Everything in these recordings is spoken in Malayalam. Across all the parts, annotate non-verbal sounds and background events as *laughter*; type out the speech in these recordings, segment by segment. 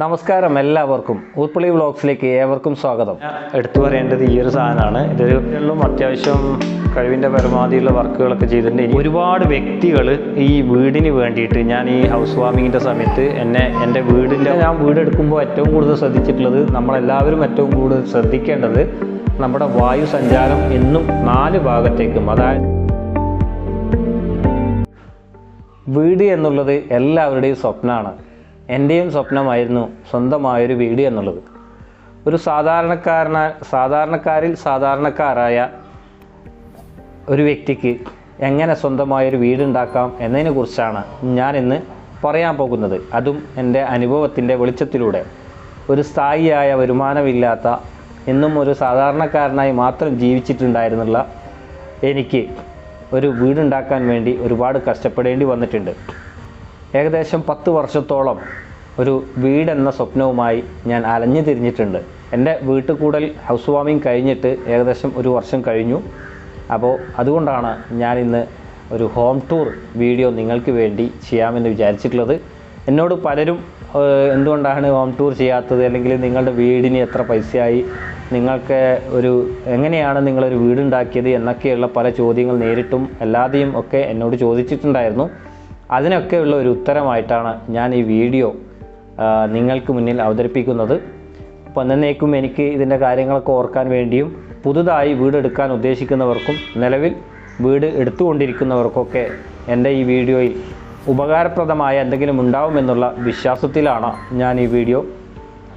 നമസ്കാരം എല്ലാവർക്കും. ഊത്പളി വ്ളോഗ്സിലേക്ക് ഏവർക്കും സ്വാഗതം. എടുത്തു പറയേണ്ടത് ഈ ഒരു സാധനമാണ്. ഇതൊരു ഇതിലും അത്യാവശ്യം കഴിവിന്റെ പരമാവധിയുള്ള വർക്കുകളൊക്കെ ചെയ്തിട്ടുണ്ട്. ഒരുപാട് വ്യക്തികൾ ഈ വീടിന് വേണ്ടിയിട്ട് ഞാൻ ഈ ഹൗസ് വാമിങ്ങിന്റെ സമയത്ത് എന്നെ എന്റെ വീടിന്റെ ഞാൻ വീട് എടുക്കുമ്പോൾ ഏറ്റവും കൂടുതൽ ശ്രദ്ധിച്ചിട്ടുള്ളത് നമ്മളെല്ലാവരും ഏറ്റവും കൂടുതൽ ശ്രദ്ധിക്കേണ്ടത് നമ്മുടെ വായു സഞ്ചാരം എന്നും നാല് ഭാഗത്തേക്കും. അതായത് വീട് എന്നുള്ളത് എല്ലാവരുടെയും സ്വപ്നമാണ്. എന്റെയും സ്വപ്നമായിരുന്നു സ്വന്തമായൊരു വീട് എന്നുള്ളത്. ഒരു സാധാരണക്കാരന സാധാരണക്കാരിൽ സാധാരണക്കാരായ ഒരു വ്യക്തിക്ക് എങ്ങനെ സ്വന്തമായൊരു വീടുണ്ടാക്കാം എന്നതിനെക്കുറിച്ചാണ് ഞാൻ ഇന്ന് പറയാൻ പോകുന്നത്. അതും എന്റെ അനുഭവത്തിന്റെ വെളിച്ചത്തിലൂടെ. ഒരു സ്ഥായിയായ വരുമാനമില്ലാത്ത എന്നും ഒരു സാധാരണക്കാരനായി മാത്രം ജീവിച്ചിട്ടുണ്ടായിരുന്നുള്ള എനിക്ക് ഒരു വീടുണ്ടാക്കാൻ വേണ്ടി ഒരുപാട് കഷ്ടപ്പെടേണ്ടി വന്നിട്ടുണ്ട്. ഏകദേശം പത്ത് വർഷത്തോളം ഒരു വീടെന്ന സ്വപ്നവുമായി ഞാൻ അലഞ്ഞു തിരിഞ്ഞിട്ടുണ്ട്. എന്റെ വീട്ടിൽ കൂടൽ ഹൗസ് വാമിങ് കഴിഞ്ഞിട്ട് ഏകദേശം ഒരു വർഷം കഴിഞ്ഞു. അപ്പോൾ അതുകൊണ്ടാണ് ഞാൻ ഇന്ന് ഒരു ഹോം ടൂർ വീഡിയോ നിങ്ങൾക്ക് വേണ്ടി ചെയ്യാമെന്ന് വിചാരിച്ചിട്ടുള്ളത്. എന്നോട് പലരും എന്തുകൊണ്ടാണ് ഹോം ടൂർ ചെയ്യാത്തത്? അല്ലെങ്കിൽ നിങ്ങളുടെ വീടിന് എത്ര പൈസയായി? നിങ്ങൾക്ക് ഒരു എങ്ങനെയാണ് നിങ്ങളൊരു വീടുണ്ടാക്കിയത്? എന്നൊക്കെയുള്ള പല ചോദ്യങ്ങൾ നേരിട്ടും അല്ലാതെയും ഒക്കെ എന്നോട് ചോദിച്ചിട്ടുണ്ടായിരുന്നു. അതിനൊക്കെയുള്ള ഒരു ഉത്തരമായിട്ടാണ് ഞാൻ ഈ വീഡിയോ നിങ്ങൾക്ക് മുന്നിൽ അവതരിപ്പിക്കുന്നത്. അപ്പോൾ എന്നേക്കും എനിക്ക് ഇതിന്റെ കാര്യങ്ങളൊക്കെ ഓർക്കാൻ വേണ്ടിയും പുതുതായി വീടെടുക്കാൻ ഉദ്ദേശിക്കുന്നവർക്കും നിലവിൽ വീട് എടുത്തുകൊണ്ടിരിക്കുന്നവർക്കൊക്കെ എന്റെ ഈ വീഡിയോയിൽ ഉപകാരപ്രദമായ എന്തെങ്കിലും ഉണ്ടാവുമെന്നുള്ള വിശ്വാസത്തിലാണ് ഞാൻ ഈ വീഡിയോ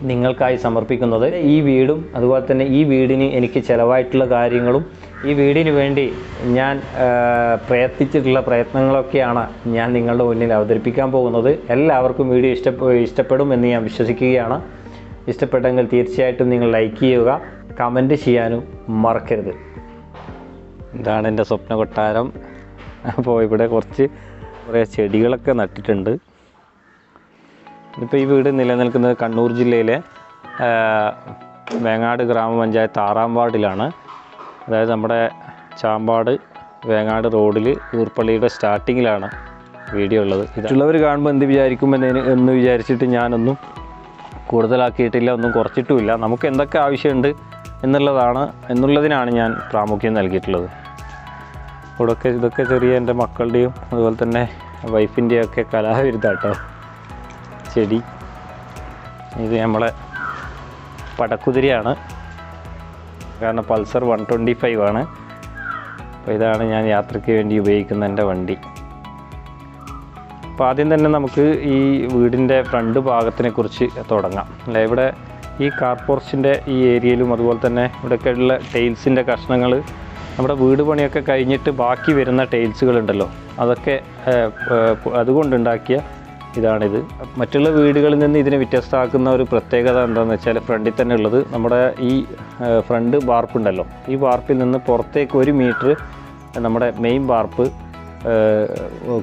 നിങ്ങൾക്കായി സമർപ്പിക്കുന്നത്. ഈ വീടും അതുപോലെ തന്നെ ഈ വീടിന് എനിക്ക് ചിലവായിട്ടുള്ള കാര്യങ്ങളും ഈ വീടിന് വേണ്ടി ഞാൻ പ്രയത്നിച്ചിട്ടുള്ള പ്രയത്നങ്ങളൊക്കെയാണ് ഞാൻ നിങ്ങളുടെ മുന്നിൽ അവതരിപ്പിക്കാൻ പോകുന്നത്. എല്ലാവർക്കും വീഡിയോ ഇഷ്ട ഇഷ്ടപ്പെടും എന്ന് ഞാൻ വിശ്വസിക്കുകയാണ്. ഇഷ്ടപ്പെട്ടെങ്കിൽ തീർച്ചയായിട്ടും നിങ്ങൾ ലൈക്ക് ചെയ്യുക കമന്റ് ചെയ്യാനും മറക്കരുത്. ഇതാണ് എന്റെ സ്വപ്ന കൊട്ടാരം. അപ്പോൾ ഇവിടെ കുറച്ച് കുറേ ചെടികളൊക്കെ നട്ടിട്ടുണ്ട്. ഇപ്പോൾ ഈ വീട് നിലനിൽക്കുന്നത് കണ്ണൂർ ജില്ലയിലെ വേങ്ങാട് ഗ്രാമപഞ്ചായത്ത് ആറാം വാർഡിലാണ്. അതായത് നമ്മുടെ ചാമ്പാട് വേങ്ങാട് റോഡിൽ ഊർപ്പള്ളിയുടെ സ്റ്റാർട്ടിങ്ങിലാണ് വീഡിയോ ഉള്ളത്. മറ്റുള്ളവർ കാണുമ്പോൾ എന്ത് വിചാരിക്കും എന്നതിന് എന്ന് വിചാരിച്ചിട്ട് ഞാനൊന്നും കൂടുതലാക്കിയിട്ടില്ല ഒന്നും കുറച്ചിട്ടുമില്ല. നമുക്ക് എന്തൊക്കെ ആവശ്യമുണ്ട് എന്നുള്ളതാണ് എന്നുള്ളതിനാണ് ഞാൻ പ്രാമുഖ്യം നൽകിയിട്ടുള്ളത്. ഇവിടെയൊക്കെ ഇതൊക്കെ ചെറിയ എന്റെ മക്കളുടെയും അതുപോലെ തന്നെ വൈഫിന്റെയും ഒക്കെ കലാവിരുദ്ധാട്ടോ ചെടി. ഇത് നമ്മളെ പടക്കുതിരയാണ്. കാരണം പൾസർ വൺ ട്വന്റി ഫൈവ് ആണ്. അപ്പോൾ ഇതാണ് ഞാൻ യാത്രയ്ക്ക് വേണ്ടി ഉപയോഗിക്കുന്ന എന്റെ വണ്ടി. അപ്പോൾ ആദ്യം തന്നെ നമുക്ക് ഈ വീടിന്റെ ഫ്രണ്ട് ഭാഗത്തിനെ കുറിച്ച് തുടങ്ങാം. അല്ലേ ഇവിടെ ഈ കാർ പോർച്ചിന്റെ ഈ ഏരിയയിലും അതുപോലെ തന്നെ ഇവിടെയൊക്കെയുള്ള ടൈൽസിന്റെ കഷ്ണങ്ങൾ നമ്മുടെ വീട് പണിയൊക്കെ കഴിഞ്ഞിട്ട് ബാക്കി വരുന്ന ടൈൽസുകളുണ്ടല്ലോ അതൊക്കെ അതുകൊണ്ടുണ്ടാക്കിയ ഇതാണിത്. മറ്റുള്ള വീടുകളിൽ നിന്ന് ഇതിനെ വ്യത്യസ്തമാക്കുന്ന ഒരു പ്രത്യേകത എന്താണെന്ന് വെച്ചാൽ ഫ്രണ്ടിൽ തന്നെ ഉള്ളത് നമ്മുടെ ഈ ഫ്രണ്ട് വാർപ്പുണ്ടല്ലോ ഈ വാർപ്പിൽ നിന്ന് പുറത്തേക്ക് ഒരു മീറ്റർ നമ്മുടെ മെയിൻ വാർപ്പ്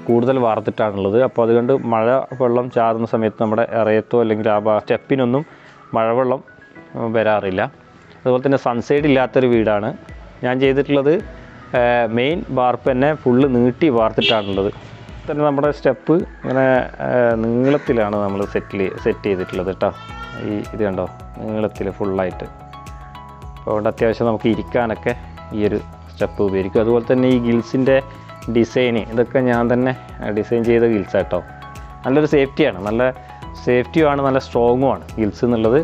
കൂടുതൽ വാർത്തിട്ടാണുള്ളത്. അപ്പോൾ അതുകൊണ്ട് മഴ വെള്ളം ചാറുന്ന സമയത്ത് നമ്മുടെ ഇറയത്തോ അല്ലെങ്കിൽ ആ സ്റ്റെപ്പിനൊന്നും മഴവെള്ളം വരാറില്ല. അതുപോലെ തന്നെ സൺസൈഡ് ഇല്ലാത്തൊരു വീടാണ്. ഞാൻ ചെയ്തിട്ടുള്ളത് മെയിൻ വാർപ്പ് തന്നെ ഫുള്ള് നീട്ടി വാർത്തിട്ടാണുള്ളത്. തന്നെ നമ്മുടെ സ്റ്റെപ്പ് ഇങ്ങനെ നീളത്തിലാണ് നമ്മൾ സെറ്റിൽ സെറ്റ് ചെയ്തിട്ടുള്ളത് കേട്ടോ. ഈ ഇത് കണ്ടോ? നീളത്തിൽ ഫുള്ളായിട്ട് അപ്പോൾ അതുകൊണ്ട് അത്യാവശ്യം നമുക്ക് ഇരിക്കാനൊക്കെ ഈ ഒരു സ്റ്റെപ്പ് ഉപയോഗിക്കും. അതുപോലെ തന്നെ ഈ ഗിൽസിന്റെ ഡിസൈന് ഇതൊക്കെ ഞാൻ തന്നെ ഡിസൈൻ ചെയ്ത ഗിൽസ് കേട്ടോ. നല്ലൊരു സേഫ്റ്റിയാണ് നല്ല സേഫ്റ്റിയുമാണ് നല്ല സ്ട്രോങ്ങുമാണ് ഗിൽസ് എന്നുള്ളത്.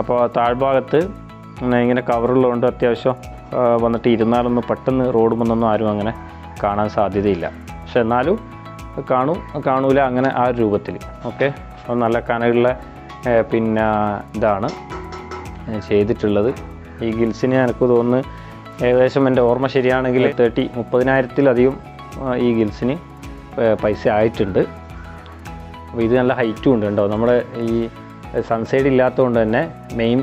അപ്പോൾ താഴ്ഭാഗത്ത് ഇങ്ങനെ കവറുള്ളതുകൊണ്ട് അത്യാവശ്യം വന്നിട്ട് ഇരുന്നാലൊന്നും പെട്ടെന്ന് റോഡ് വന്നൊന്നും ആരും അങ്ങനെ കാണാൻ സാധ്യതയില്ല. പക്ഷെ എന്നാലും കാണും. കാണൂല അങ്ങനെ ആ ഒരു രൂപത്തിൽ. ഓക്കെ? അപ്പോൾ നല്ല കനയുള്ള പിന്നെ ഇതാണ് ചെയ്തിട്ടുള്ളത്. ഈ ഗിൽസിന് എനിക്ക് തോന്നുന്നു ഏകദേശം എന്റെ ഓർമ്മ ശരിയാണെങ്കിൽ തേർട്ടി മുപ്പതിനായിരത്തിലധികം ഈ ഗിൽസിന് പൈസ ആയിട്ടുണ്ട്. അപ്പോൾ ഇത് നല്ല ഹൈറ്റും ഉണ്ട് കേട്ടോ. നമ്മുടെ ഈ സൺസൈഡ് ഇല്ലാത്തതുകൊണ്ട് തന്നെ മെയിൻ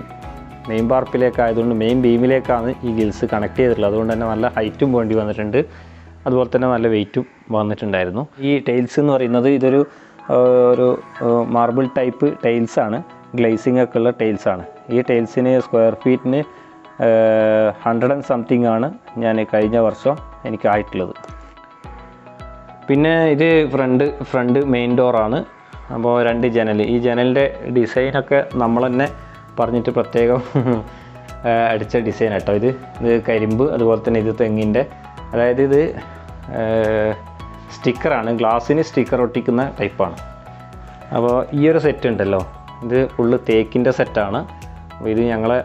മെയിൻ ബാർപ്പിലേക്കായതുകൊണ്ട് മെയിൻ ബീമിലേക്കാണ് ഈ ഗിൽസ് കണക്ട് ചെയ്തിട്ടുള്ളത്. അതുകൊണ്ട് തന്നെ നല്ല ഹൈറ്റും വേണ്ടി വന്നിട്ടുണ്ട്. അതുപോലെ തന്നെ നല്ല വെയിറ്റും വന്നിട്ടുണ്ടായിരുന്നു. ഈ ടൈൽസ് എന്ന് പറയുന്നത് ഇതൊരു ഒരു മാർബിൾ ടൈപ്പ് ടൈൽസ് ആണ്. ഗ്ലേസിംഗ് ഒക്കെ ഉള്ള ടൈൽസ് ആണ്. ഈ ടൈൽസിന് സ്ക്വയർ ഫീറ്റിന് ഹൺഡ്രഡ് ആൻഡ് സംതിങ് ആണ് ഞാൻ കഴിഞ്ഞ വർഷം എനിക്കായിട്ടുള്ളത് പിന്നെ ഇത് ഫ്രണ്ട് ഫ്രണ്ട് മെയിൻ ഡോറാണ് അപ്പോൾ രണ്ട് ജനൽ. ഈ ജനലിന്റെ ഡിസൈനൊക്കെ നമ്മൾ തന്നെ പറഞ്ഞിട്ട് പ്രത്യേകം അടിച്ച ഡിസൈൻ കേട്ടോ ഇത്. ഇത് കരിമ്പ് അതുപോലെ തന്നെ ഇത് തെങ്ങിന്റെ അതായത് ഇത് സ്റ്റിക്കറാണ്. ഗ്ലാസ്സിന് സ്റ്റിക്കർ ഒട്ടിക്കുന്ന ടൈപ്പാണ്. അപ്പോൾ ഈ ഒരു സെറ്റ് ഉണ്ടല്ലോ. ഇത് ഫുള്ള് തേക്കിന്റെ സെറ്റാണ്. ഇത് ഞങ്ങളെ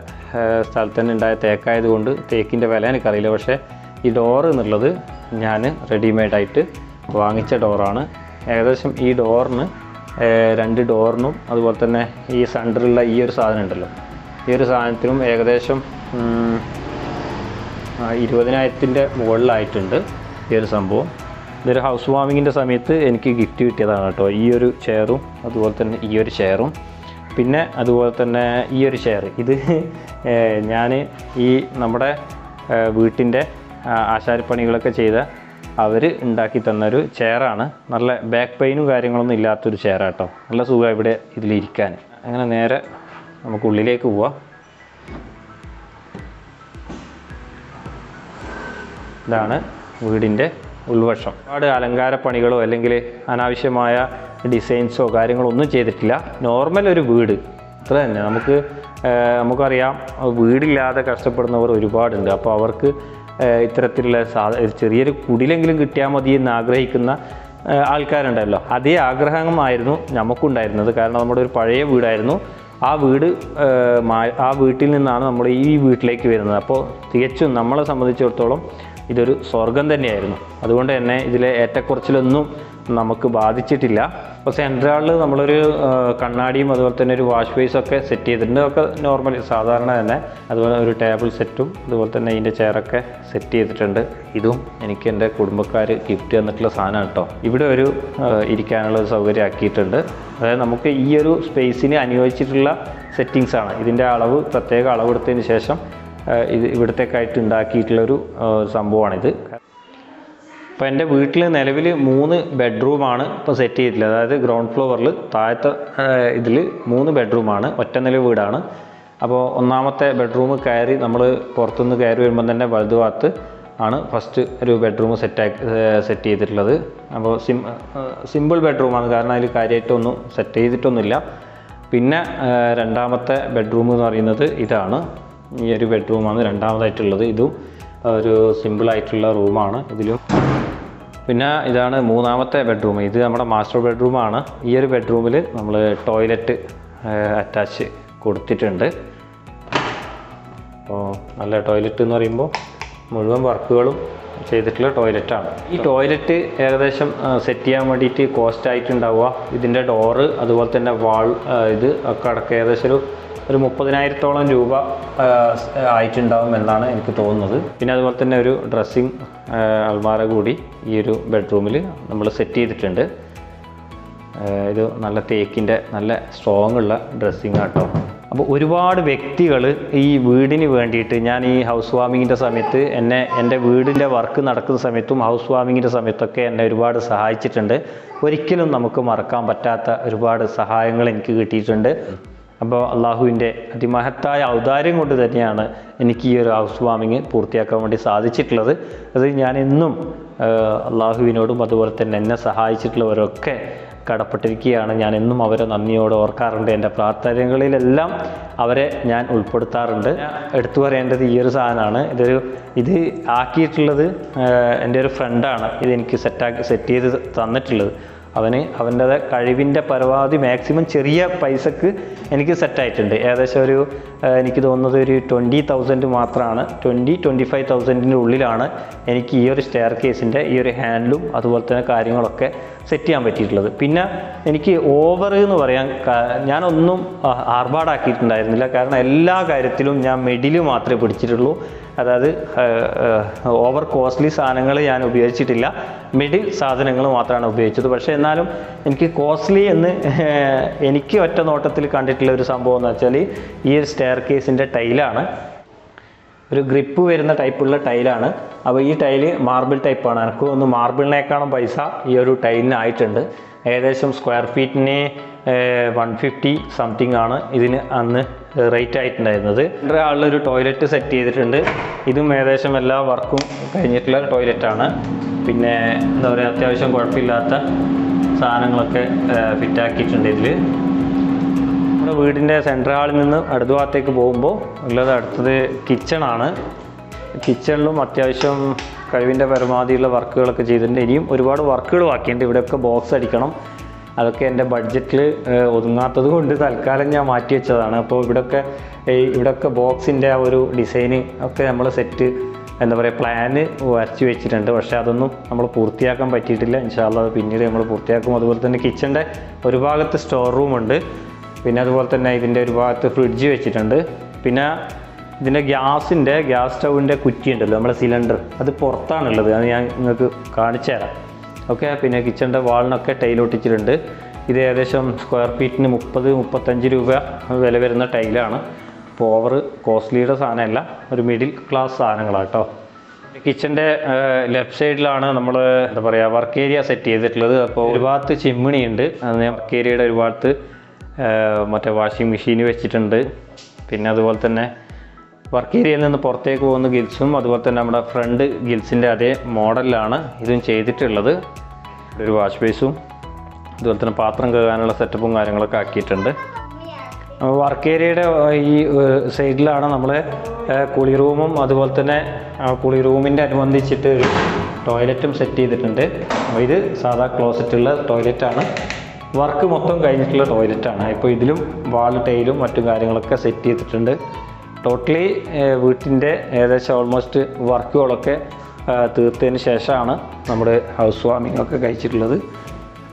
സ്ഥലത്ത് തന്നെ ഉണ്ടായ തേക്കായതുകൊണ്ട് തേക്കിന്റെ വില എനിക്കറിയില്ല. പക്ഷേ ഈ ഡോർ എന്നുള്ളത് ഞാൻ റെഡിമെയ്ഡായിട്ട് വാങ്ങിച്ച ഡോറാണ്. ഏകദേശം ഈ ഡോറിന് രണ്ട് ഡോറിനും അതുപോലെ തന്നെ ഈ സെന്ററിലുള്ള ഈ ഒരു സാധനം ഉണ്ടല്ലോ. ഈ ഒരു സാധനത്തിനും ഏകദേശം ഇരുപതിനായിരത്തിന്റെ മുകളിലായിട്ടുണ്ട് ഈ ഒരു സംഭവം. ഇതൊരു ഹൗസ് വാമിങ്ങിന്റെ സമയത്ത് എനിക്ക് ഗിഫ്റ്റ് കിട്ടിയതാണ് കേട്ടോ. ഈ ഒരു ചെയറും അതുപോലെ തന്നെ ഈ ഒരു ചെയറും പിന്നെ അതുപോലെ തന്നെ ഈ ഒരു ചെയർ ഇത് ഞാൻ ഈ നമ്മുടെ വീട്ടിന്റെ ആശാരിപ്പണികളൊക്കെ ചെയ്ത അവർ ഉണ്ടാക്കി തന്നൊരു ചെയറാണ് നല്ല ബാക്ക് പെയിനും കാര്യങ്ങളൊന്നും ഇല്ലാത്തൊരു ചെയറാട്ടോ നല്ല സുഖമാണ് ഇവിടെ ഇതിലിരിക്കാൻ. അങ്ങനെ നേരെ നമുക്ക് ഉള്ളിലേക്ക് പോവാം. ഇതാണ് വീടിന്റെ ഉൾവശം. ഒരുപാട് അലങ്കാര പണികളോ അല്ലെങ്കിൽ അനാവശ്യമായ ഡിസൈൻസോ കാര്യങ്ങളോ ഒന്നും ചെയ്തിട്ടില്ല. നോർമൽ ഒരു വീട്. അത്ര തന്നെ. നമുക്ക് നമുക്കറിയാം വീടില്ലാതെ കഷ്ടപ്പെടുന്നവർ ഒരുപാടുണ്ട്. അപ്പോൾ അവർക്ക് ഇത്തരത്തിലുള്ള സാ ചെറിയൊരു കുടിലെങ്കിലും കിട്ടിയാൽ മതി എന്ന് ആഗ്രഹിക്കുന്ന ആൾക്കാരുണ്ടല്ലോ. അതേ ആഗ്രഹമായിരുന്നു നമുക്കുണ്ടായിരുന്നത്. കാരണം നമ്മുടെ ഒരു പഴയ വീടായിരുന്നു. ആ വീട് ആ വീട്ടിൽ നിന്നാണ് നമ്മൾ ഈ വീട്ടിലേക്ക് വരുന്നത്. അപ്പോൾ തികച്ചും നമ്മളെ സംബന്ധിച്ചിടത്തോളം ഇതൊരു സ്വർഗം തന്നെയായിരുന്നു. അതുകൊണ്ട് തന്നെ ഇതിലെ ഏറ്റക്കുറച്ചിലൊന്നും നമുക്ക് ബാധിച്ചിട്ടില്ല. അപ്പോൾ സെൻട്രലിൽ നമ്മളൊരു കണ്ണാടിയും അതുപോലെ തന്നെ ഒരു വാഷ് ബേസും ഒക്കെ സെറ്റ് ചെയ്തിട്ടുണ്ട്. ഒക്കെ നോർമൽ സാധാരണ തന്നെ. അതുപോലെ ഒരു ടേബിൾ സെറ്റും അതുപോലെ തന്നെ ഇതിന്റെ ചെയറൊക്കെ സെറ്റ് ചെയ്തിട്ടുണ്ട്. ഇതും എനിക്ക് എന്റെ കുടുംബക്കാർ ഗിഫ്റ്റ് തന്നിട്ടുള്ള സാധനമാണ് കേട്ടോ. ഇവിടെ ഒരു ഇരിക്കാനുള്ള സൗകര്യം ആക്കിയിട്ടുണ്ട്. അതായത് നമുക്ക് ഈ ഒരു സ്പേസിന് അനുയോജിച്ചിട്ടുള്ള സെറ്റിങ്സാണ്. ഇതിന്റെ അളവ് പ്രത്യേക അളവെടുത്തതിന് ശേഷം ഇത് ഇവിടത്തേക്കായിട്ട് ഉണ്ടാക്കിയിട്ടുള്ളൊരു സംഭവമാണിത്. അപ്പോൾ എന്റെ വീട്ടിൽ നിലവിൽ മൂന്ന് ബെഡ്റൂമാണ് ഇപ്പോൾ സെറ്റ് ചെയ്തിട്ടുള്ളത്. അതായത് ഗ്രൗണ്ട് ഫ്ലോറിൽ താഴത്തെ ഇതിൽ മൂന്ന് ബെഡ്റൂമാണ് ഒറ്റ നില വീടാണ്. അപ്പോൾ ഒന്നാമത്തെ ബെഡ്റൂം കയറി നമ്മൾ പുറത്തുനിന്ന് കയറി വരുമ്പോൾ തന്നെ വലതുഭാഗത്ത് ആണ് ഫസ്റ്റ് ഒരു ബെഡ്റൂം സെറ്റാക്കി സെറ്റ് ചെയ്തിട്ടുള്ളത്. അപ്പോൾ സിം സിമ്പിൾ ബെഡ്റൂമാണ്. കാരണം അതിൽ കാര്യമായിട്ടൊന്നും സെറ്റ് ചെയ്തിട്ടൊന്നുമില്ല. പിന്നെ രണ്ടാമത്തെ ബെഡ്റൂം എന്ന് പറയുന്നത് ഇതാണ്. ഈ ഒരു ബെഡ്റൂമാണ് രണ്ടാമതായിട്ടുള്ളത്. ഇതും ഒരു സിമ്പിളായിട്ടുള്ള റൂമാണ് ഇതിലും. പിന്നെ ഇതാണ് മൂന്നാമത്തെ ബെഡ്റൂം. ഇത് നമ്മുടെ മാസ്റ്റർ ബെഡ്റൂമാണ്. ഈ ഒരു ബെഡ്റൂമിൽ നമ്മൾ ടോയ്ലറ്റ് അറ്റാച്ച് കൊടുത്തിട്ടുണ്ട്. അപ്പോൾ നല്ല ടോയ്ലറ്റ് എന്ന് പറയുമ്പോൾ മുഴുവൻ വർക്കുകളും ചെയ്തിട്ടുള്ള ടോയ്ലറ്റാണ്. ഈ ടോയ്ലറ്റ് ഏകദേശം സെറ്റ് ചെയ്യാൻ വേണ്ടിയിട്ട് കോസ്റ്റ് ആയിട്ടുണ്ടാവുക ഇതിന്റെ ഡോറ് അതുപോലെ തന്നെ വാൾ ഇത് ഒക്കെ അടക്കം ഏകദേശം ഒരു ഒരു മുപ്പതിനായിരത്തോളം രൂപ ആയിട്ടുണ്ടാവും എന്നാണ് എനിക്ക് തോന്നുന്നത്. പിന്നെ അതുപോലെ തന്നെ ഒരു ഡ്രസ്സിങ് അൽമാര കൂടി ഈ ഒരു ബെഡ്റൂമിൽ നമ്മൾ സെറ്റ് ചെയ്തിട്ടുണ്ട്. ഇത് നല്ല തേക്കിന്റെ നല്ല സ്ട്രോങ് ഉള്ള ഡ്രസ്സിങ് ആട്ടോ. അപ്പോൾ ഒരുപാട് വ്യക്തികൾ ഈ വീടിന് വേണ്ടിയിട്ട് ഞാൻ ഈ ഹൗസ് വാമിങ്ങിന്റെ സമയത്ത് എന്നെ എന്റെ വീടിന്റെ വർക്ക് നടക്കുന്ന സമയത്തും ഹൗസ് വാമിങ്ങിന്റെ സമയത്തൊക്കെ എന്നെ ഒരുപാട് സഹായിച്ചിട്ടുണ്ട്. ഒരിക്കലും നമുക്ക് മറക്കാൻ പറ്റാത്ത ഒരുപാട് സഹായങ്ങൾ എനിക്ക് കിട്ടിയിട്ടുണ്ട്. അപ്പോൾ അള്ളാഹുവിന്റെ അതിമഹത്തായ ഔദാര്യം കൊണ്ട് തന്നെയാണ് എനിക്ക് ഈ ഒരു ഹൗസ് വാമിങ് പൂർത്തിയാക്കാൻ വേണ്ടി സാധിച്ചിട്ടുള്ളത്. അത് ഞാൻ എന്നും അള്ളാഹുവിനോടും അതുപോലെ തന്നെ എന്നെ സഹായിച്ചിട്ടുള്ളവരൊക്കെ കടപ്പെട്ടിരിക്കുകയാണ്. ഞാൻ എന്നും അവരെ നന്ദിയോടെ ഓർക്കാറുണ്ട്. എന്റെ പ്രാർത്ഥനകളിലെല്ലാം അവരെ ഞാൻ ഉൾപ്പെടുത്താറുണ്ട്. എടുത്തു പറയേണ്ടത് ഈ ഒരു സാധനമാണ്. ഇതൊരു ഇത് ആക്കിയിട്ടുള്ളത് എന്റെ ഒരു ഫ്രണ്ടാണ് ഇതെനിക്ക് സെറ്റാക്കി സെറ്റ് ചെയ്ത് തന്നിട്ടുള്ളത്. അവന് അവന്റെ കഴിവിന്റെ പരമാവധി മാക്സിമം ചെറിയ പൈസക്ക് എനിക്ക് സെറ്റായിട്ടുണ്ട് ഏകദേശം ഒരു എനിക്ക് തോന്നുന്നത് ഒരു ട്വന്റി തൗസൻഡ് മാത്രമാണ് ട്വന്റി ട്വന്റി ഫൈവ് തൗസൻഡിന്റെ ഉള്ളിലാണ് എനിക്ക് ഈ ഒരു സ്റ്റെയർ കേസിന്റെ ഈ ഒരു ഹാൻഡിലും അതുപോലെ തന്നെ കാര്യങ്ങളൊക്കെ സെറ്റ് ചെയ്യാൻ പറ്റിയിട്ടുള്ളത്. പിന്നെ എനിക്ക് ഓവർ എന്ന് പറയാൻ ഞാനൊന്നും ആർഭാടാക്കിയിട്ടുണ്ടായിരുന്നില്ല കാരണം എല്ലാ കാര്യത്തിലും ഞാൻ മെഡിൽ മാത്രമേ പിടിച്ചിട്ടുള്ളൂ. അതായത് ഓവർ കോസ്റ്റ്ലി സാധനങ്ങൾ ഞാൻ ഉപയോഗിച്ചിട്ടില്ല. മിഡിൽ സാധനങ്ങൾ മാത്രമാണ് ഉപയോഗിച്ചത്. പക്ഷേ എന്നാലും എനിക്ക് കോസ്റ്റ്ലി എന്ന് എനിക്ക് ഒറ്റ നോട്ടത്തിൽ കണ്ടിട്ടുള്ള ഒരു സംഭവം എന്ന് വെച്ചാൽ ഈ സ്റ്റെയർ കേസിന്റെ ടൈലാണ് ഒരു ഗ്രിപ്പ് വരുന്ന ടൈപ്പുള്ള ടൈലാണ് അപ്പോൾ ഈ ടൈൽ മാർബിൾ ടൈപ്പാണ് എനിക്ക് ഒന്ന് മാർബിളിനേക്കാളും പൈസ ഈ ഒരു ടൈലിനായിട്ടുണ്ട് ഏകദേശം സ്ക്വയർ ഫീറ്റിന് വൺ ഫിഫ്റ്റി സംതിങ് ആണ് ഇതിന് അന്ന് റേറ്റ് ആയിട്ടുണ്ടായിരുന്നത്. രണ്ട് ആളിലൊരു ടോയ്ലറ്റ് സെറ്റ് ചെയ്തിട്ടുണ്ട്. ഇതും ഏകദേശം എല്ലാ വർക്കും കഴിഞ്ഞിട്ടുള്ള ടോയ്ലറ്റാണ് പിന്നെ എന്താ പറയുക അത്യാവശ്യം കുഴപ്പമില്ലാത്ത സാധനങ്ങളൊക്കെ ഫിറ്റാക്കിയിട്ടുണ്ട് ഇതിൽ നമ്മുടെ വീടിന്റെ സെൻട്രൽ ഹാളിൽ നിന്ന് അടുത്ത ഭാഗത്തേക്ക് പോകുമ്പോൾ ഉള്ളത് അടുത്തത് കിച്ചണാണ് കിച്ചണിലും അത്യാവശ്യം കഴിവിന്റെ പരമാവധിയുള്ള വർക്കുകളൊക്കെ ചെയ്തിട്ടുണ്ട്. ഇനിയും ഒരുപാട് വർക്കുകൾ ബാക്കിയുണ്ട്. ഇവിടെയൊക്കെ ബോക്സ് അടിക്കണം. അതൊക്കെ എന്റെ ബഡ്ജറ്റിൽ ഒതുങ്ങാത്തത് കൊണ്ട് തൽക്കാലം ഞാൻ മാറ്റി വെച്ചതാണ്. അപ്പോൾ ഇവിടെയൊക്കെ ഇവിടെയൊക്കെ ബോക്സിന്റെ ആ ഒരു ഡിസൈന് ഒക്കെ നമ്മൾ സെറ്റ് എന്താ പറയുക പ്ലാന് വരച്ച് വെച്ചിട്ടുണ്ട്. പക്ഷേ അതൊന്നും നമ്മൾ പൂർത്തിയാക്കാൻ പറ്റിയിട്ടില്ല. ഇൻഷാല്ല പിന്നീട് നമ്മൾ പൂർത്തിയാക്കും. അതുപോലെ തന്നെ കിച്ചന്റെ ഒരു ഭാഗത്ത് സ്റ്റോർ റൂമുണ്ട് പിന്നെ അതുപോലെ തന്നെ ഇതിന്റെ ഒരു ഭാഗത്ത് ഫ്രിഡ്ജ് വെച്ചിട്ടുണ്ട്. പിന്നെ ഇതിന്റെ ഗ്യാസിന്റെ ഗ്യാസ് സ്റ്റൗവിന്റെ കുറ്റി ഉണ്ടല്ലോ നമ്മുടെ സിലിണ്ടർ. അത് പുറത്താണുള്ളത്. അത് ഞാൻ നിങ്ങൾക്ക് കാണിച്ചു തരാം. ഓക്കെ പിന്നെ കിച്ചണിന്റെ വാളിനൊക്കെ ടൈലൊട്ടിച്ചിട്ടുണ്ട് ഇത് ഏകദേശം സ്ക്വയർ ഫീറ്റിന് മുപ്പത് മുപ്പത്തഞ്ച് രൂപ വില വരുന്ന ടൈലാണ്. അപ്പോൾ ഓവർ കോസ്റ്റ്ലിയുടെ സാധനമല്ല ഒരു മിഡിൽ ക്ലാസ് സാധനങ്ങളാണ് കേട്ടോ. കിച്ചന്റെ ലെഫ്റ്റ് സൈഡിലാണ് നമ്മൾ എന്താ പറയുക വർക്ക് ഏരിയ സെറ്റ് ചെയ്തിട്ടുള്ളത്. അപ്പോൾ ഒരു ഭാഗത്ത് ചിമ്മിണി ഉണ്ട്. അത് വർക്ക് ഏരിയയുടെ ഒരു ഭാഗത്ത് മറ്റേ വാഷിംഗ് മെഷീൻ വെച്ചിട്ടുണ്ട്. പിന്നെ അതുപോലെ തന്നെ വർക്ക് ഏരിയയിൽ നിന്ന് പുറത്തേക്ക് പോകുന്ന ഗിൽസും അതുപോലെ തന്നെ നമ്മുടെ ഫ്രണ്ട് ഗിൽസിന്റെ അതേ മോഡലിലാണ് ഇതും ചെയ്തിട്ടുള്ളത്. ഒരു വാഷ് ബേസും അതുപോലെ തന്നെ പാത്രം കഴുകാനുള്ള സെറ്റപ്പും കാര്യങ്ങളൊക്കെ ആക്കിയിട്ടുണ്ട്. വർക്ക് ഏരിയയുടെ ഈ സൈഡിലാണ് നമ്മൾ കുളി റൂമും അതുപോലെ തന്നെ കുളി റൂമിന്റെ അനുബന്ധിച്ചിട്ട് ഒരു ടോയ്ലറ്റും സെറ്റ് ചെയ്തിട്ടുണ്ട്. ഇത് സാധാ ക്ലോസറ്റുള്ള ടോയ്ലറ്റാണ് വർക്ക് മൊത്തം കഴിഞ്ഞിട്ടുള്ള ടോയ്ലറ്റാണ് ഇപ്പോൾ ഇതിലും വാൾ ടൈലും മറ്റു കാര്യങ്ങളൊക്കെ സെറ്റ് ചെയ്തിട്ടുണ്ട്. ടോട്ടലി വീട്ടിന്റെ ഏകദേശം ഓൾമോസ്റ്റ് വർക്കുകളൊക്കെ തീർത്തതിന് ശേഷമാണ് നമ്മുടെ ഹൗസ് വാമിംഗ് ഒക്കെ കഴിച്ചിട്ടുള്ളത്.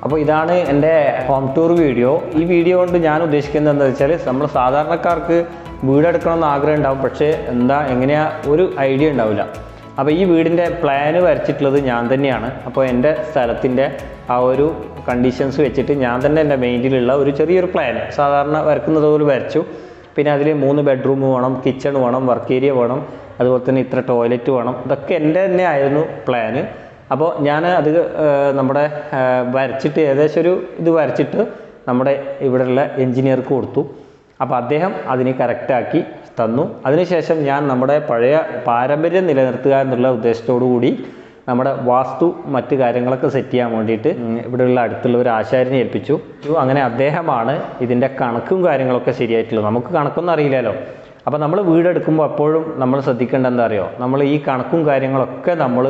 അപ്പോൾ ഇതാണ് എന്റെ ഹോം ടൂർ വീഡിയോ ഈ വീഡിയോ കൊണ്ട് ഞാൻ ഉദ്ദേശിക്കുന്നത് എന്താ വെച്ചാൽ നമ്മൾ സാധാരണക്കാർക്ക് വീടെടുക്കണമെന്ന് ആഗ്രഹം ഉണ്ടാവും. പക്ഷേ എന്താ എങ്ങനെയാ ഒരു ഐഡിയ ഉണ്ടാവില്ല. അപ്പോൾ ഈ വീടിന്റെ പ്ലാന് വരച്ചിട്ടുള്ളത് ഞാൻ തന്നെയാണ്. അപ്പോൾ എന്റെ സ്ഥലത്തിന്റെ ആ ഒരു കണ്ടീഷൻസ് വെച്ചിട്ട് ഞാൻ തന്നെ എന്റെ മൈൻഡിലുള്ള ഒരു ചെറിയൊരു പ്ലാൻ സാധാരണ വരക്കുന്നത് പോലെ വരച്ചു. പിന്നെ അതിൽ മൂന്ന് ബെഡ്റൂം വേണം കിച്ചൺ വേണം വർക്ക് ഏരിയ വേണം അതുപോലെ തന്നെ ഇത്ര ടോയ്ലറ്റ് വേണം. ഇതൊക്കെ എന്റെ തന്നെ ആയിരുന്നു പ്ലാന് അപ്പോൾ ഞാൻ അത് നമ്മുടെ വരച്ചിട്ട് ഏകദേശം ഒരു ഇത് വരച്ചിട്ട് നമ്മുടെ ഇവിടെയുള്ള എൻജിനീയർക്ക് കൊടുത്തു. അപ്പോൾ അദ്ദേഹം അതിനെ കറക്റ്റാക്കി തന്നു. അതിനുശേഷം ഞാൻ നമ്മുടെ പഴയ പാരമ്പര്യം നിലനിർത്തുക എന്നുള്ള ഉദ്ദേശത്തോടു കൂടി നമ്മുടെ വാസ്തു മറ്റ് കാര്യങ്ങളൊക്കെ സെറ്റ് ചെയ്യാൻ വേണ്ടിയിട്ട് ഇവിടെയുള്ള അടുത്തുള്ള ഒരു ആശാരിനെ ഏൽപ്പിച്ചു. അങ്ങനെ അദ്ദേഹമാണ് ഇതിന്റെ കണക്കും കാര്യങ്ങളൊക്കെ ശരിയായിട്ടുള്ളത്. നമുക്ക് കണക്കൊന്നും അറിയില്ലല്ലോ. അപ്പോൾ നമ്മൾ വീടെടുക്കുമ്പോൾ അപ്പോഴും നമ്മൾ ശ്രദ്ധിക്കേണ്ട എന്താ അറിയോ? നമ്മൾ ഈ കണക്കും കാര്യങ്ങളൊക്കെ നമ്മൾ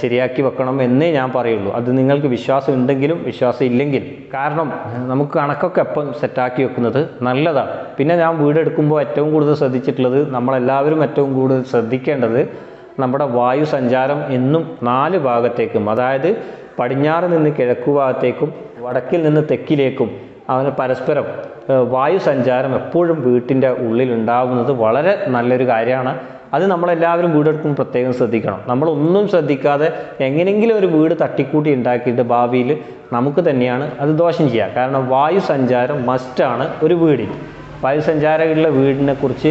ശരിയാക്കി വെക്കണം എന്നേ ഞാൻ പറയുള്ളൂ. അത് നിങ്ങൾക്ക് വിശ്വാസം ഉണ്ടെങ്കിലും വിശ്വാസം ഇല്ലെങ്കിൽ. കാരണം നമുക്ക് കണക്കൊക്കെ എപ്പം സെറ്റാക്കി വെക്കുന്നത് നല്ലതാണ്. പിന്നെ ഞാൻ വീടെടുക്കുമ്പോൾ ഏറ്റവും കൂടുതൽ ശ്രദ്ധിച്ചിട്ടുള്ളത് നമ്മളെല്ലാവരും ഏറ്റവും കൂടുതൽ ശ്രദ്ധിക്കേണ്ടത് നമ്മുടെ വായു സഞ്ചാരം എന്നും നാല് ഭാഗത്തേക്കും അതായത് പടിഞ്ഞാറ് നിന്ന് കിഴക്കു ഭാഗത്തേക്കും വടക്കിൽ നിന്ന് തെക്കിലേക്കും അവന് പരസ്പരം വായു സഞ്ചാരം എപ്പോഴും വീട്ടിന്റെ ഉള്ളിൽ ഉണ്ടാകുന്നത് വളരെ നല്ലൊരു കാര്യമാണ്. അത് നമ്മളെല്ലാവരും വീടെടുക്കുമ്പോൾ പ്രത്യേകം ശ്രദ്ധിക്കണം. നമ്മളൊന്നും ശ്രദ്ധിക്കാതെ എങ്ങനെയെങ്കിലും ഒരു വീട് തട്ടിക്കൂട്ടി ഉണ്ടാക്കിയിട്ട് ഭാവിയിൽ നമുക്ക് തന്നെയാണ് അത് ദോഷം ചെയ്യുക. കാരണം വായു സഞ്ചാരം മസ്റ്റാണ് ഒരു വീടിന്. വായുസഞ്ചാരമുള്ള വീടിനെ കുറിച്ച്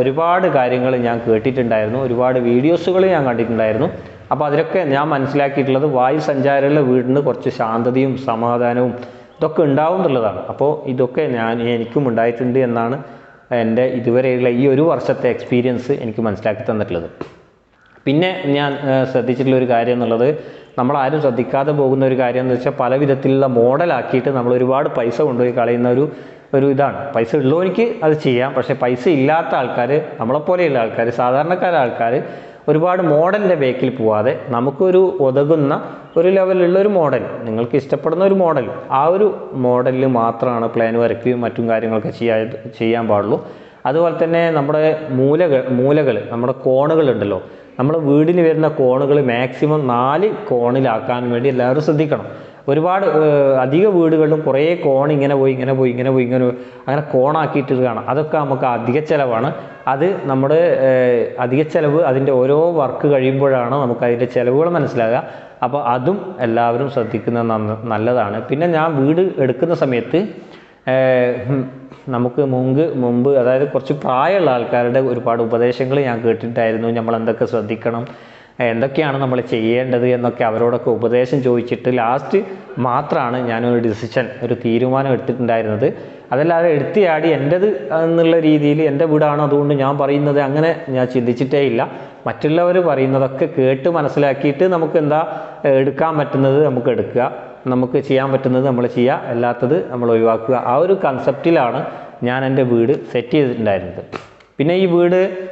ഒരുപാട് കാര്യങ്ങൾ ഞാൻ കേട്ടിട്ടുണ്ടായിരുന്നു. ഒരുപാട് വീഡിയോസുകൾ ഞാൻ കണ്ടിട്ടുണ്ടായിരുന്നു. അപ്പോൾ അതിലൊക്കെ ഞാൻ മനസ്സിലാക്കിയിട്ടുള്ളത് വായുസഞ്ചാരമുള്ള വീടിന് കുറച്ച് ശാന്തതയും സമാധാനവും ഇതൊക്കെ ഉണ്ടാവും എന്നുള്ളതാണ്. അപ്പോൾ ഇതൊക്കെ ഞാൻ എനിക്കും ഉണ്ടായിട്ടുണ്ട് എന്നാണ് എന്റെ ഇതുവരെയുള്ള ഈ ഒരു വർഷത്തെ എക്സ്പീരിയൻസ് എനിക്ക് മനസ്സിലാക്കി തന്നിട്ടുള്ളത്. പിന്നെ ഞാൻ ശ്രദ്ധിച്ചിട്ടുള്ള ഒരു കാര്യം എന്നുള്ളത് നമ്മളാരും ശ്രദ്ധിക്കാതെ പോകുന്ന ഒരു കാര്യം എന്ന് വെച്ചാൽ പല വിധത്തിലുള്ള മോഡലാക്കിയിട്ട് നമ്മൾ ഒരുപാട് പൈസ കൊണ്ടുപോയി കളയുന്ന ഒരു ഒരു ഇതാണ്. പൈസ ഉള്ളവർക്ക് അത് ചെയ്യാം. പക്ഷേ പൈസ ഇല്ലാത്ത ആൾക്കാർ നമ്മളെപ്പോലെയുള്ള ആൾക്കാർ സാധാരണക്കാരായ ആൾക്കാർ ഒരുപാട് മോഡലിന്റെ ബേക്കിൽ പോവാതെ നമുക്കൊരു ഉതകുന്ന ഒരു ലെവലിലുള്ള ഒരു മോഡൽ നിങ്ങൾക്ക് ഇഷ്ടപ്പെടുന്ന ഒരു മോഡൽ ആ ഒരു മോഡലിൽ മാത്രമാണ് പ്ലാൻ വരയ്ക്കുകയും മറ്റും കാര്യങ്ങളൊക്കെ ചെയ്യാൻ ചെയ്യാൻ പാടുള്ളൂ. അതുപോലെ തന്നെ നമ്മുടെ മൂലകൾ മൂലകൾ നമ്മുടെ കോണുകൾ ഉണ്ടല്ലോ. നമ്മുടെ വീടിന് വരുന്ന കോണുകൾ മാക്സിമം നാല് കോണിലാക്കാൻ വേണ്ടി എല്ലാവരും ശ്രദ്ധിക്കണം. ഒരുപാട് അധിക വീടുകളിലും കുറേ കോൺ ഇങ്ങനെ പോയി ഇങ്ങനെ പോയി ഇങ്ങനെ പോയി ഇങ്ങനെ അങ്ങനെ കോണാക്കിയിട്ട് കാണാം അതൊക്കെ നമുക്ക് അധിക ചിലവാണ്. അത് നമ്മുടെ അധിക ചിലവ് അതിന്റെ ഓരോ വർക്ക് കഴിയുമ്പോഴാണ് നമുക്ക് അതിന്റെ ചിലവുകൾ മനസ്സിലാകുക. അപ്പോൾ അതും എല്ലാവരും ശ്രദ്ധിക്കുന്നത് നല്ലതാണ്. പിന്നെ ഞാൻ വീട് എടുക്കുന്ന സമയത്ത് നമുക്ക് മുമ്പ് മുമ്പ് അതായത് കുറച്ച് പ്രായമുള്ള ആൾക്കാരുടെ ഒരുപാട് ഉപദേശങ്ങൾ ഞാൻ കേട്ടിട്ടായിരുന്നു. നമ്മൾ എന്തൊക്കെ ശ്രദ്ധിക്കണം? എന്തൊക്കെയാണ് നമ്മൾ ചെയ്യേണ്ടത് എന്നൊക്കെ അവരോടൊക്കെ ഉപദേശം ചോദിച്ചിട്ട് ലാസ്റ്റ് മാത്രമാണ് ഞാനൊരു ഡിസിഷൻ ഒരു തീരുമാനം എടുത്തിട്ടുണ്ടായിരുന്നത്. അതല്ലാതെ എടുത്തിയാടി എന്റെത് എന്നുള്ള രീതിയിൽ എന്റെ വീടാണ് അതുകൊണ്ട് ഞാൻ പറയുന്നത് അങ്ങനെ ഞാൻ ചിന്തിച്ചിട്ടേ ഇല്ല. മറ്റുള്ളവർ പറയുന്നതൊക്കെ കേട്ട് മനസ്സിലാക്കിയിട്ട് നമുക്ക് എന്താ എടുക്കാൻ പറ്റുന്നത് നമുക്ക് എടുക്കുക. നമുക്ക് ചെയ്യാൻ പറ്റുന്നത് നമ്മൾ ചെയ്യുക. അല്ലാത്തത് നമ്മൾ ഒഴിവാക്കുക. ആ ഒരു കൺസെപ്റ്റിലാണ് ഞാൻ എന്റെ വീട് സെറ്റ് ചെയ്തിട്ടുണ്ടായിരുന്നത്. പിന്നെ ഈ വീട്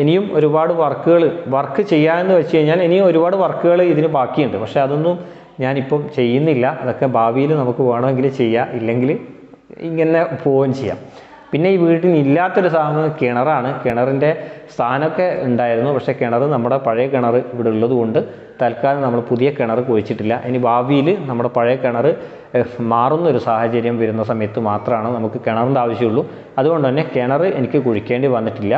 ഇനിയും ഒരുപാട് വർക്കുകൾ വർക്ക് ചെയ്യാമെന്ന് വെച്ച് കഴിഞ്ഞാൽ ഇനിയും ഒരുപാട് വർക്കുകൾ ഇതിന് ബാക്കിയുണ്ട്. പക്ഷേ അതൊന്നും ഞാനിപ്പം ചെയ്യുന്നില്ല. അതൊക്കെ ഭാവിയിൽ നമുക്ക് വേണമെങ്കിൽ ചെയ്യാം. ഇല്ലെങ്കിൽ ഇങ്ങനെ പോവുകയും ചെയ്യാം. പിന്നെ ഈ വീട്ടിന് ഇല്ലാത്തൊരു സാധനം കിണറാണ്. കിണറിന്റെ സ്ഥാനമൊക്കെ ഉണ്ടായിരുന്നു. പക്ഷേ കിണർ നമ്മുടെ പഴയ കിണർ ഇവിടെ ഉള്ളതുകൊണ്ട് തൽക്കാലം നമ്മൾ പുതിയ കിണർ കുഴിച്ചിട്ടില്ല. ഇനി ഭാവിയിൽ നമ്മുടെ പഴയ കിണർ മാറുന്ന ഒരു സാഹചര്യം വരുന്ന സമയത്ത് മാത്രമാണ് നമുക്ക് കിണറിന്റെ ആവശ്യമുള്ളൂ. അതുകൊണ്ട് തന്നെ കിണർ എനിക്ക് കുഴിക്കേണ്ടി വന്നിട്ടില്ല.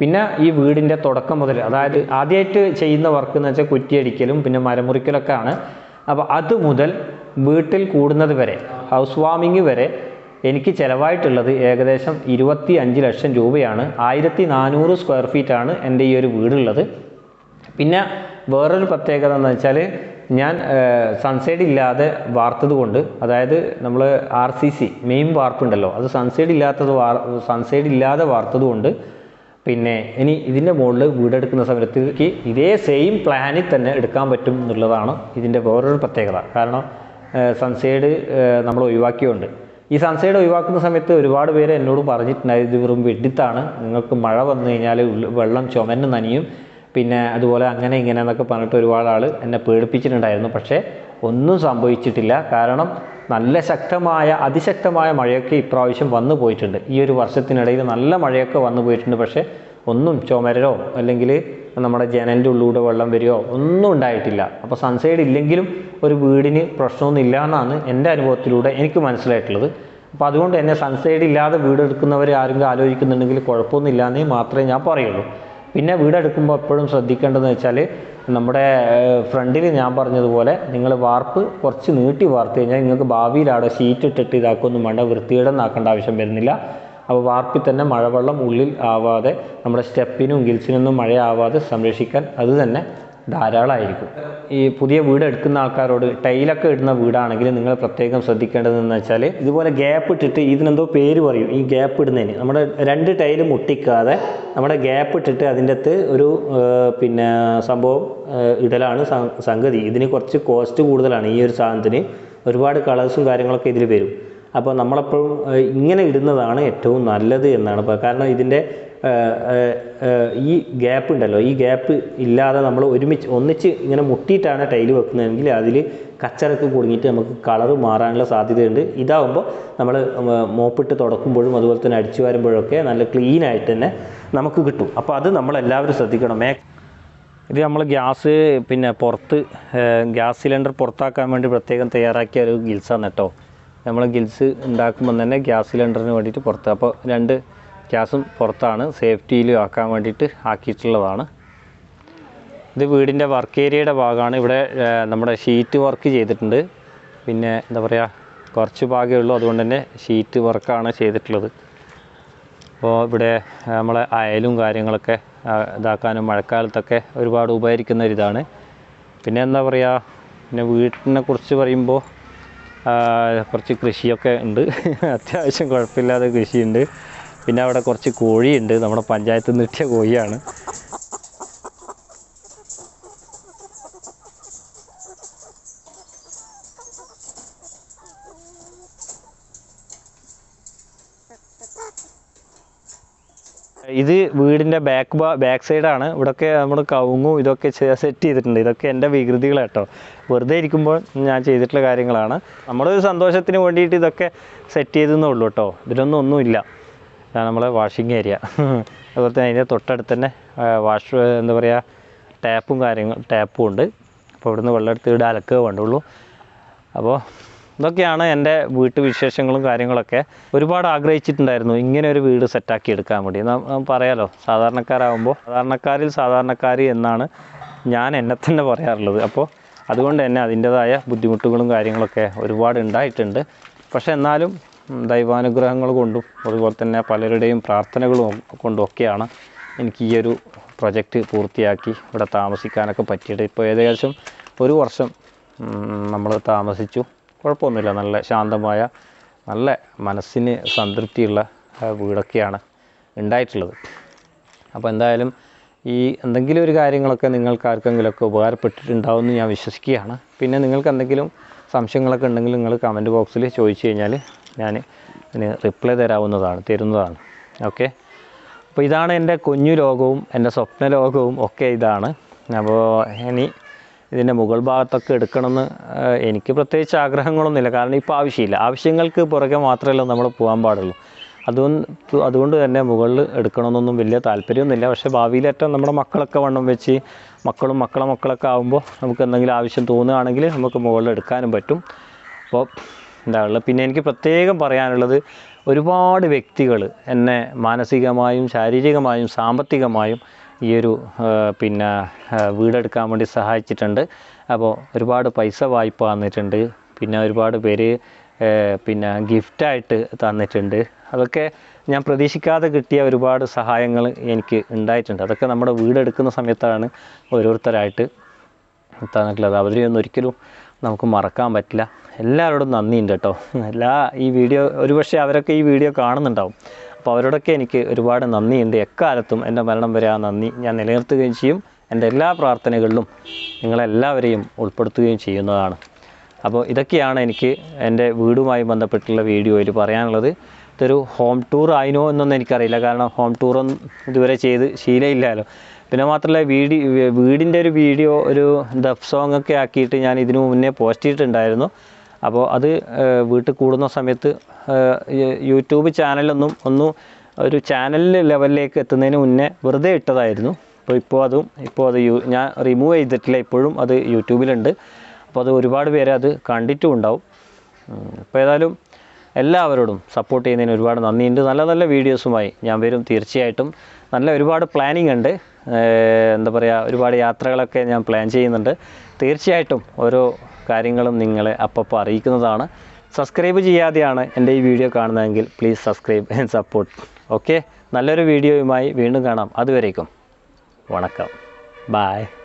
പിന്നെ ഈ വീടിന്റെ തുടക്കം മുതൽ അതായത് ആദ്യമായിട്ട് ചെയ്യുന്ന വർക്ക് എന്ന് വെച്ചാൽ കുറ്റിയടിക്കലും പിന്നെ മരമുറിക്കലൊക്കെ ആണ് അപ്പോൾ അത് മുതൽ വീട്ടിൽ കൂടുന്നത് വരെ ഹൗസ് വാമിങ് വരെ എനിക്ക് ചിലവായിട്ടുള്ളത് ഏകദേശം ഇരുപത്തി അഞ്ച് ലക്ഷം രൂപയാണ്. ആയിരത്തി നാനൂറ് സ്ക്വയർ ഫീറ്റാണ് എന്റെ ഈ ഒരു വീടുള്ളത്. പിന്നെ വേറൊരു പ്രത്യേകത എന്ന് വെച്ചാൽ ഞാൻ സൺസൈഡ് ഇല്ലാതെ വാർത്തത് കൊണ്ട് അതായത് നമ്മൾ ആർ സി സി മെയിൻ വാർപ്പുണ്ടല്ലോ അത് സൺസൈഡ് ഇല്ലാത്തത് വാർ സൺസൈഡ് ഇല്ലാതെ വാർത്തത് കൊണ്ട് പിന്നെ ഇനി ഇതിന്റെ മുകളിൽ വീടെടുക്കുന്ന സമയത്തേക്ക് ഇതേ സെയിം പ്ലാനിൽ തന്നെ എടുക്കാൻ പറ്റും എന്നുള്ളതാണ് ഇതിന്റെ വേറൊരു പ്രത്യേകത. കാരണം സൺസൈഡ് നമ്മൾ ഒഴിവാക്കിയുണ്ട്. ഈ സൺസൈഡ് ഒഴിവാക്കുന്ന സമയത്ത് ഒരുപാട് പേര് എന്നോട് പറഞ്ഞിട്ടുണ്ടായിരുന്നു ഇത് വെറും വെട്ടിത്താണ് നിങ്ങൾക്ക് മഴ വന്നു കഴിഞ്ഞാൽ വെള്ളം ചുമന്ന് നനിയും. പിന്നെ അതുപോലെ അങ്ങനെ ഇങ്ങനെ എന്നൊക്കെ പറഞ്ഞിട്ട് ഒരുപാട് ആൾ എന്നെ പേടിപ്പിച്ചിട്ടുണ്ടായിരുന്നു. പക്ഷേ ഒന്നും സംഭവിച്ചിട്ടില്ല. കാരണം നല്ല ശക്തമായ അതിശക്തമായ മഴയൊക്കെ ഇപ്രാവശ്യം വന്നു പോയിട്ടുണ്ട്. ഈ ഒരു വർഷത്തിനിടയിൽ നല്ല മഴയൊക്കെ വന്നു പോയിട്ടുണ്ട്. പക്ഷേ ഒന്നും ചുമരോ അല്ലെങ്കിൽ നമ്മുടെ ജനലിന്റെ ഉള്ളിലൂടെ വെള്ളം വരികയോ ഒന്നും ഉണ്ടായിട്ടില്ല. അപ്പോൾ സൺസൈഡ് ഇല്ലെങ്കിലും ഒരു വീടിന് പ്രശ്നമൊന്നും ഇല്ല എന്നാണ് എന്റെ അനുഭവത്തിലൂടെ എനിക്ക് മനസ്സിലായിട്ടുള്ളത്. അപ്പോൾ അതുകൊണ്ട് തന്നെ സൺസൈഡ് ഇല്ലാതെ വീട് എടുക്കുന്നവർ ആരെങ്കിലും ആലോചിക്കുന്നുണ്ടെങ്കിൽ കുഴപ്പമൊന്നുമില്ല എന്നേ മാത്രമേ ഞാൻ പറയുള്ളൂ. പിന്നെ വീടെടുക്കുമ്പോൾ എപ്പോഴും ശ്രദ്ധിക്കേണ്ടതെന്ന് വെച്ചാൽ നമ്മുടെ ഫ്രണ്ടിൽ ഞാൻ പറഞ്ഞതുപോലെ നിങ്ങൾ വാർപ്പ് കുറച്ച് നീട്ടി വാർത്ത് കഴിഞ്ഞാൽ നിങ്ങൾക്ക് ഭാവിയിൽ ഷീറ്റ് ഇട്ടിട്ട് ഇതാക്കൊന്നും വേണ്ട വൃത്തികേടൊന്നാക്കേണ്ട ആവശ്യം വരുന്നില്ല. അപ്പോൾ വാർപ്പിൽ തന്നെ മഴവെള്ളം ഉള്ളിൽ ആവാതെ നമ്മുടെ സ്റ്റെപ്പിനും ഗിൽസിനൊന്നും മഴയാവാതെ സംരക്ഷിക്കാൻ അത് തന്നെ ധാരാളമായിരിക്കും ഈ പുതിയ വീട് എടുക്കുന്ന ആൾക്കാരോട് ടൈലൊക്കെ ഇടുന്ന വീടാണെങ്കിൽ നിങ്ങൾ പ്രത്യേകം ശ്രദ്ധിക്കേണ്ടതെന്ന് വെച്ചാൽ ഇതുപോലെ ഗ്യാപ്പ് ഇട്ടിട്ട് ഇതിനെന്തോ പേര് പറയും ഈ ഗ്യാപ്പ് ഇടുന്നതിന്. നമ്മുടെ രണ്ട് ടൈൽ മുട്ടിക്കാതെ നമ്മുടെ ഗ്യാപ്പ് ഇട്ടിട്ട് അതിന്റെ അകത്ത് ഒരു പിന്നെ സംഭവം ഇടലാണ് സംഗതി. ഇതിന് കുറച്ച് കോസ്റ്റ് കൂടുതലാണ് ഈ ഒരു സാധനത്തിന്. ഒരുപാട് കളേഴ്സും കാര്യങ്ങളൊക്കെ ഇതിൽ വരും. അപ്പോൾ നമ്മളെപ്പോഴും ഇങ്ങനെ ഇടുന്നതാണ് ഏറ്റവും നല്ലത് എന്നാണ്. കാരണം ഇതിന്റെ ഈ ഗ്യാപ്പ് ഉണ്ടല്ലോ. ഈ ഗ്യാപ്പ് ഇല്ലാതെ നമ്മൾ ഒരുമിച്ച് ഒന്നിച്ച് ഇങ്ങനെ മുട്ടിയിട്ടാണ് ടൈൽ വെക്കുന്നതെങ്കിൽ അതിൽ കച്ചറൊക്കെ കുടുങ്ങിയിട്ട് നമുക്ക് കളർ മാറാനുള്ള സാധ്യതയുണ്ട്. ഇതാവുമ്പോൾ നമ്മൾ മോപ്പിട്ട് തുടക്കുമ്പോഴും അതുപോലെ തന്നെ അടിച്ചു വരുമ്പോഴൊക്കെ നല്ല ക്ലീൻ ആയിട്ട് തന്നെ നമുക്ക് കിട്ടും. അപ്പോൾ അത് നമ്മൾ എല്ലാവരും ശ്രദ്ധിക്കണം. മേ ഇത് നമ്മൾ ഗ്യാസ് പിന്നെ പുറത്ത് ഗ്യാസ് സിലിണ്ടർ പുറത്താക്കാൻ വേണ്ടി പ്രത്യേകം തയ്യാറാക്കിയ ഒരു ഗിൽസാണ് കേട്ടോ. നമ്മൾ ഗിൽസ് ഉണ്ടാക്കുമ്പോൾ തന്നെ ഗ്യാസ് സിലിണ്ടറിന് വേണ്ടിയിട്ട് പുറത്ത്. അപ്പോൾ രണ്ട് ഗ്യാസും പുറത്താണ്. സേഫ്റ്റിയിൽ ആക്കാൻ വേണ്ടിയിട്ട് ആക്കിയിട്ടുള്ളതാണ്. ഇത് വീടിന്റെ വർക്ക് ഏരിയയുടെ ഭാഗമാണ്. ഇവിടെ നമ്മുടെ ഷീറ്റ് വർക്ക് ചെയ്തിട്ടുണ്ട്. പിന്നെ എന്താ പറയുക കുറച്ച് ഭാഗമേ ഉള്ളൂ. അതുകൊണ്ട് തന്നെ ഷീറ്റ് വർക്കാണ് ചെയ്തിട്ടുള്ളത്. അപ്പോൾ ഇവിടെ നമ്മളെ അയലും കാര്യങ്ങളൊക്കെ ഇതാക്കാനും മഴക്കാലത്തൊക്കെ ഒരുപാട് ഉപകരിക്കുന്ന ഒരിതാണ്. പിന്നെ എന്താ പറയുക പിന്നെ വീട്ടിനെ കുറിച്ച് പറയുമ്പോൾ കുറച്ച് കൃഷിയൊക്കെ ഉണ്ട്. *laughs* അത്യാവശ്യം കുഴപ്പമില്ലാതെ കൃഷിയുണ്ട്. പിന്നെ അവിടെ കുറച്ച് കോഴിയുണ്ട്. നമ്മുടെ പഞ്ചായത്ത് നിന്ന് കോഴിയാണ്. ഇത് വീടിന്റെ ബാക്ക് ബാക്ക് സൈഡാണ് ഇവിടെയൊക്കെ നമ്മൾ കവുങ്ങും ഇതൊക്കെ സെറ്റ് ചെയ്തിട്ടുണ്ട്. ഇതൊക്കെ എന്റെ വികൃതികൾ കേട്ടോ വെറുതെ ഇരിക്കുമ്പോൾ ഞാൻ ചെയ്തിട്ടുള്ള കാര്യങ്ങളാണ്. നമ്മളൊരു സന്തോഷത്തിന് വേണ്ടിയിട്ട് ഇതൊക്കെ സെറ്റ് ചെയ്തെന്നേ ഉള്ളൂ കേട്ടോ ഇതിലൊന്നും ഒന്നുമില്ല. ഇതാണ് നമ്മളെ വാഷിംഗ് ഏരിയ അതുപോലെ തന്നെ അതിന്റെ തൊട്ടടുത്ത് തന്നെ വാഷ് എന്താ പറയുക ടാപ്പും കാര്യങ്ങൾ ടാപ്പും ഉണ്ട്. അപ്പോൾ ഇവിടുന്ന് വെള്ളം എടുത്ത് ഇവിടെ അലക്കുക വേണ്ടുള്ളൂ അപ്പോൾ ഇതൊക്കെയാണ് എന്റെ വീട്ടുവിശേഷങ്ങളും കാര്യങ്ങളൊക്കെ. ഒരുപാട് ആഗ്രഹിച്ചിട്ടുണ്ടായിരുന്നു ഇങ്ങനെ ഒരു വീട് സെറ്റാക്കി എടുക്കാൻ വേണ്ടി. പറയാലോ? സാധാരണക്കാരാകുമ്പോൾ സാധാരണക്കാരിൽ സാധാരണക്കാരി എന്നാണ് ഞാൻ എന്നെ തന്നെ പറയാറുള്ളത്. അപ്പോൾ അതുകൊണ്ട് തന്നെ അതിന്റെതായ ബുദ്ധിമുട്ടുകളും കാര്യങ്ങളൊക്കെ ഒരുപാട് ഉണ്ടായിട്ടുണ്ട്. പക്ഷേ എന്നാലും ദൈവാനുഗ്രഹങ്ങൾ കൊണ്ടും അതുപോലെ തന്നെ പലരുടെയും പ്രാർത്ഥനകളും കൊണ്ടും ഒക്കെയാണ് എനിക്ക് ഈ ഒരു പ്രൊജക്റ്റ് പൂർത്തിയാക്കി ഇവിടെ താമസിക്കാനൊക്കെ പറ്റിയത്. ഇപ്പോൾ ഏകദേശം ഒരു വർഷം നമ്മൾ താമസിച്ചു. കുഴപ്പമൊന്നുമില്ല. നല്ല ശാന്തമായ നല്ല മനസ്സിന് സംതൃപ്തിയുള്ള വീടൊക്കെയാണ് ഉണ്ടായിട്ടുള്ളത്. അപ്പോൾ എന്തായാലും ഈ എന്തെങ്കിലും ഒരു കാര്യങ്ങളൊക്കെ നിങ്ങൾക്ക് ആർക്കെങ്കിലുമൊക്കെ ഉപകാരപ്പെട്ടിട്ടുണ്ടാവുമെന്ന് ഞാൻ വിശ്വസിക്കുകയാണ്. പിന്നെ നിങ്ങൾക്ക് എന്തെങ്കിലും സംശയങ്ങളൊക്കെ ഉണ്ടെങ്കിൽ നിങ്ങൾ കമന്റ് ബോക്സിൽ ചോദിച്ചു കഴിഞ്ഞാൽ ഞാൻ അതിന് റിപ്ലൈ തരാവുന്നതാണ് തരുന്നതാണ്. ഓക്കെ അപ്പോൾ ഇതാണ് എന്റെ കുഞ്ഞു ലോകവും എന്റെ സ്വപ്ന ലോകവും ഒക്കെ ഇതാണ്. അപ്പോൾ ഇനി ഇതിന്റെ മുകൾ ഭാഗത്തൊക്കെ എടുക്കണമെന്ന് എനിക്ക് പ്രത്യേകിച്ച് ആഗ്രഹങ്ങളൊന്നുമില്ല കാരണം ഇപ്പോൾ ആവശ്യമില്ല. ആവശ്യങ്ങൾക്ക് പുറകെ മാത്രമല്ല നമ്മൾ പോകാൻ പാടുള്ളൂ. അതുകൊണ്ട് അതുകൊണ്ട് തന്നെ മുകളിൽ എടുക്കണമെന്നൊന്നും വലിയ താല്പര്യമൊന്നുമില്ല. പക്ഷേ ഭാവിയിലേറ്റം നമ്മുടെ മക്കളൊക്കെ വണ്ണം വെച്ച് മക്കളും മക്കളെ മക്കളൊക്കെ ആകുമ്പോൾ നമുക്ക് എന്തെങ്കിലും ആവശ്യം തോന്നുകയാണെങ്കിൽ നമുക്ക് മുകളിൽ എടുക്കാനും പറ്റും. അപ്പോൾ ഉള്ളത് പിന്നെ എനിക്ക് പ്രത്യേകം പറയാനുള്ളത് ഒരുപാട് വ്യക്തികൾ എന്നെ മാനസികമായും ശാരീരികമായും സാമ്പത്തികമായും ഈ ഒരു പിന്നെ വീടെടുക്കാൻ വേണ്ടി സഹായിച്ചിട്ടുണ്ട്. അപ്പോൾ ഒരുപാട് പൈസ വായ്പ തന്നിട്ടുണ്ട്. പിന്നെ ഒരുപാട് പേര് പിന്നെ ഗിഫ്റ്റായിട്ട് തന്നിട്ടുണ്ട്. അതൊക്കെ ഞാൻ പ്രതീക്ഷിക്കാതെ കിട്ടിയ ഒരുപാട് സഹായങ്ങൾ എനിക്ക് ഉണ്ടായിട്ടുണ്ട്. അതൊക്കെ നമ്മുടെ വീടെടുക്കുന്ന സമയത്താണ് ഓരോരുത്തരായിട്ട് തന്നിട്ടുള്ളത്. അവരെയൊന്നും ഒരിക്കലും നമുക്ക് മറക്കാൻ പറ്റില്ല. എല്ലാവരോടും നന്ദിയുണ്ട് കേട്ടോ. എല്ലാ ഈ വീഡിയോ ഒരുപക്ഷെ അവരൊക്കെ ഈ വീഡിയോ കാണുന്നുണ്ടാവും. അപ്പോൾ അവരോടൊക്കെ എനിക്ക് ഒരുപാട് നന്ദിയുണ്ട്. എക്കാലത്തും എന്റെ മരണം വരെ ആ നന്ദി ഞാൻ നിലനിർത്തുകയും ചെയ്യും. എന്റെ എല്ലാ പ്രാർത്ഥനകളിലും നിങ്ങളെല്ലാവരെയും ഉൾപ്പെടുത്തുകയും ചെയ്യുന്നതാണ്. അപ്പോൾ ഇതൊക്കെയാണ് എനിക്ക് എന്റെ വീടുമായി ബന്ധപ്പെട്ടുള്ള വീഡിയോയിൽ പറയാനുള്ളത്. ഇതൊരു ഹോം ടൂർ ആയിനോ എന്നൊന്നും എനിക്കറിയില്ല. കാരണം ഹോം ടൂറൊന്നും ഇതുവരെ ചെയ്ത് ശീലമില്ലല്ലോ പിന്നെ മാത്രമല്ല വീടി വീടിന്റെ ഒരു വീഡിയോ ഒരു ദഫ് സോങ് ഒക്കെ ആക്കിയിട്ട് ഞാൻ ഇതിനു മുന്നേ പോസ്റ്റ് ചെയ്തിട്ടുണ്ടായിരുന്നു. അപ്പോൾ അത് വീട്ടിൽ കൂടുന്ന സമയത്ത് യൂട്യൂബ് ചാനലൊന്നും ഒന്നും ഒരു ചാനൽ ലെവലിലേക്ക് എത്തുന്നതിന് മുന്നേ വെറുതെ ഇട്ടതായിരുന്നു. അപ്പോൾ ഇപ്പോൾ അതും ഇപ്പോൾ അത് ഞാൻ റിമൂവ് ചെയ്തിട്ടില്ല. ഇപ്പോഴും അത് യൂട്യൂബിലുണ്ട്. അപ്പോൾ അത് ഒരുപാട് പേര് അത് കണ്ടിട്ടും ഉണ്ടാവും അപ്പോൾ ഏതായാലും എല്ലാവരോടും സപ്പോർട്ട് ചെയ്യുന്നതിന് ഒരുപാട് നന്ദിയുണ്ട്. നല്ല നല്ല വീഡിയോസുമായി ഞാൻ വരും തീർച്ചയായിട്ടും. നല്ല ഒരുപാട് പ്ലാനിങ് ഉണ്ട്. എന്താ പറയുക ഒരുപാട് യാത്രകളൊക്കെ ഞാൻ പ്ലാൻ ചെയ്യുന്നുണ്ട്. തീർച്ചയായിട്ടും ഓരോ കാര്യങ്ങളും നിങ്ങളെ അപ്പപ്പോൾ അറിയിക്കുന്നതാണ്. സബ്സ്ക്രൈബ് ചെയ്യാതെയാണ് എന്റെ ഈ വീഡിയോ കാണുന്നതെങ്കിൽ please subscribe and support okay നല്ലൊരു വീഡിയോയുമായി വീണ്ടും കാണാം. അതുവരേക്കും. വണക്കം. ബായ്